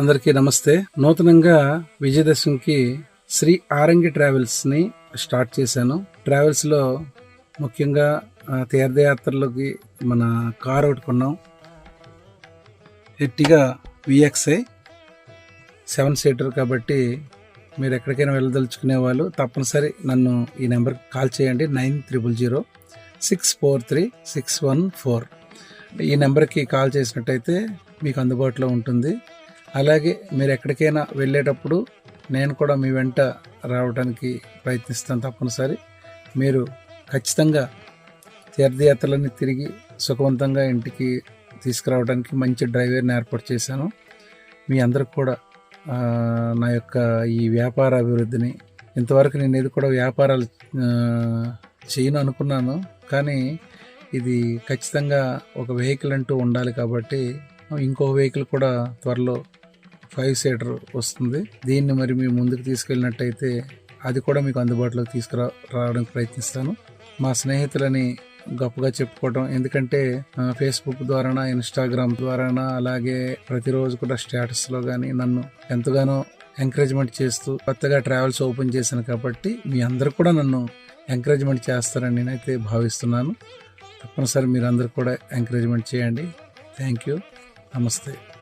అందరికీ నమస్తే. నూతనంగా విజయదశమికి శ్రీ ఆరంగి ట్రావెల్స్ని స్టార్ట్ చేశాను. ట్రావెల్స్లో ముఖ్యంగా తీర్థయాత్రలోకి మన కార్ ఒకటి కొన్నాం. ఎట్టిగా విఎక్స్ఐ సెవెన్ సీటర్ కాబట్టి మీరు ఎక్కడికైనా వెళ్ళదలుచుకునే వాళ్ళు తప్పనిసరి నన్ను ఈ నెంబర్కి కాల్ చేయండి. Nine triple zero six four three six one four. ఈ నెంబర్కి కాల్ చేసినట్టయితే మీకు అందుబాటులో ఉంటుంది. అలాగే మీరు ఎక్కడికైనా వెళ్ళేటప్పుడు నేను కూడా మీ వెంట రావడానికి ప్రయత్నిస్తాను తప్పనిసరి. మీరు ఖచ్చితంగా తీర్థయాత్రలన్నీ తిరిగి సుఖవంతంగా ఇంటికి తీసుకురావడానికి మంచి డ్రైవర్ని ఏర్పాటు చేశాను. మీ అందరికి కూడా నా యొక్క ఈ వ్యాపార అభివృద్ధిని ఇంతవరకు నేను ఇది కూడా వ్యాపారాలు చేయను అనుకున్నాను. కానీ ఇది ఖచ్చితంగా ఒక వెహికల్ అంటూ ఉండాలి కాబట్టి ఇంకో వెహికల్ కూడా త్వరలో ఫైవ్ సీటర్ వస్తుంది. దీన్ని మరి మీ ముందుకు తీసుకెళ్ళినట్టయితే అది కూడా మీకు అందుబాటులోకి తీసుకురా రావడానికి ప్రయత్నిస్తాను. మా స్నేహితులని గొప్పగా చెప్పుకోవడం ఎందుకంటే ఫేస్బుక్ ద్వారా ఇన్స్టాగ్రామ్ ద్వారా అలాగే ప్రతిరోజు కూడా స్టేటస్లో కానీ నన్ను ఎంతగానో ఎంకరేజ్మెంట్ చేస్తూ కొత్తగా ట్రావెల్స్ ఓపెన్ చేశాను కాబట్టి మీ అందరు కూడా నన్ను ఎంకరేజ్మెంట్ చేస్తారని నేనైతే భావిస్తున్నాను. తప్పనిసరి మీరు అందరు కూడా ఎంకరేజ్మెంట్ చేయండి. Thank you. నమస్తే.